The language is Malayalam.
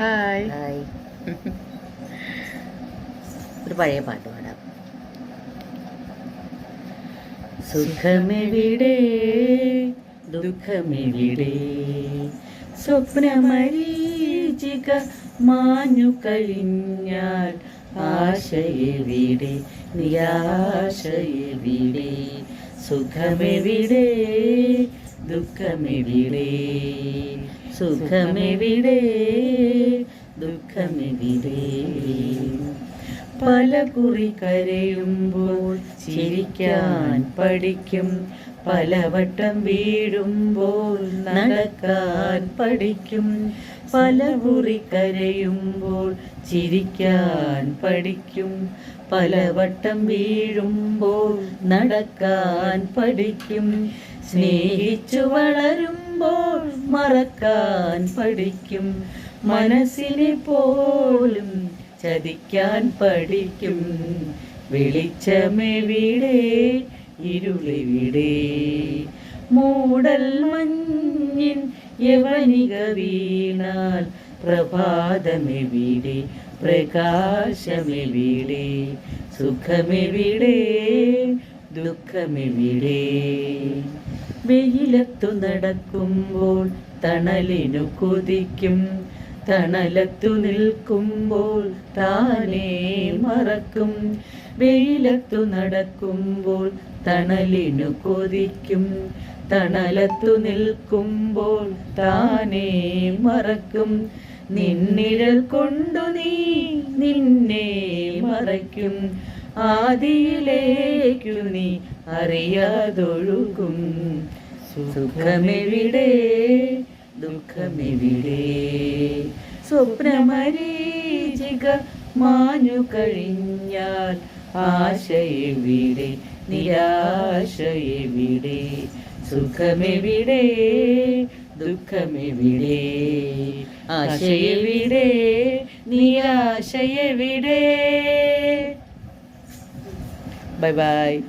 ഹായ് ഹായ് ഒരു പഴയ പാട്ട് പാടാം. സുഖമെവിടെ? ദുഃഖമെവിടെ? സ്വപ്നമരീചിക മാഞ്ഞു കഴിഞ്ഞാൽ ആശയെവിടെ? നിരാശയെവിടെ? സുഖമെവിടെ? ദുഃഖമെവിടെ? സുഖമെവിടെ? ദുഃഖമെവിടെ? പല കുറി കരയുമ്പോൾ ചിരിക്കാൻ പഠിക്കും. പലവട്ടം വീഴുമ്പോൾ നടക്കാൻ പഠിക്കും. പല കരയുമ്പോൾ ചിരിക്കാൻ പഠിക്കും. പലവട്ടം വീഴുമ്പോൾ നടക്കാൻ പഠിക്കും. സ്നേഹിച്ചു വളരുമ്പോൾ മറക്കാൻ പഠിക്കും. മനസ്സിനെ പോലും ചതിക്കാൻ പഠിക്കും. വെളിച്ചമെവിടെ ഇരുളിവിടെ മൂടൽ മഞ്ഞിൻ യവനിക വീണാൽ പ്രഭാതമെവിടെ പ്രകാശമെവിടെ സുഖമെവിടെ ദുഃഖമെവിടെ വെയിലത്തു നടക്കുമ്പോൾ തണലിനു കൊതിക്കും തണലത്തു നിൽക്കുമ്പോൾ താനേ മറക്കും. വെയിലത്തു നടക്കുമ്പോൾ തണലിനു കൊതിക്കും. തണലത്തു നിൽക്കുമ്പോൾ താനേ മറക്കും. നിന്നിഴൽ കൊണ്ടു നീ നിന്നെ മറയ്ക്കും. ആദിയിലേക്കു നീ അറിയാതൊഴുകും. സുഖമെവിടെ? ദുഃഖമെവിടെ? സ്വപ്നമരീചിക മാഞ്ഞു കഴിഞ്ഞാൽ ആശയെവിടെ? നിരാശയെവിടെ? സുഖമെവിടെ? ദുഃഖമെവിടെ? ആശയെവിടെ? നിരാശയെവിടെ? Bye bye.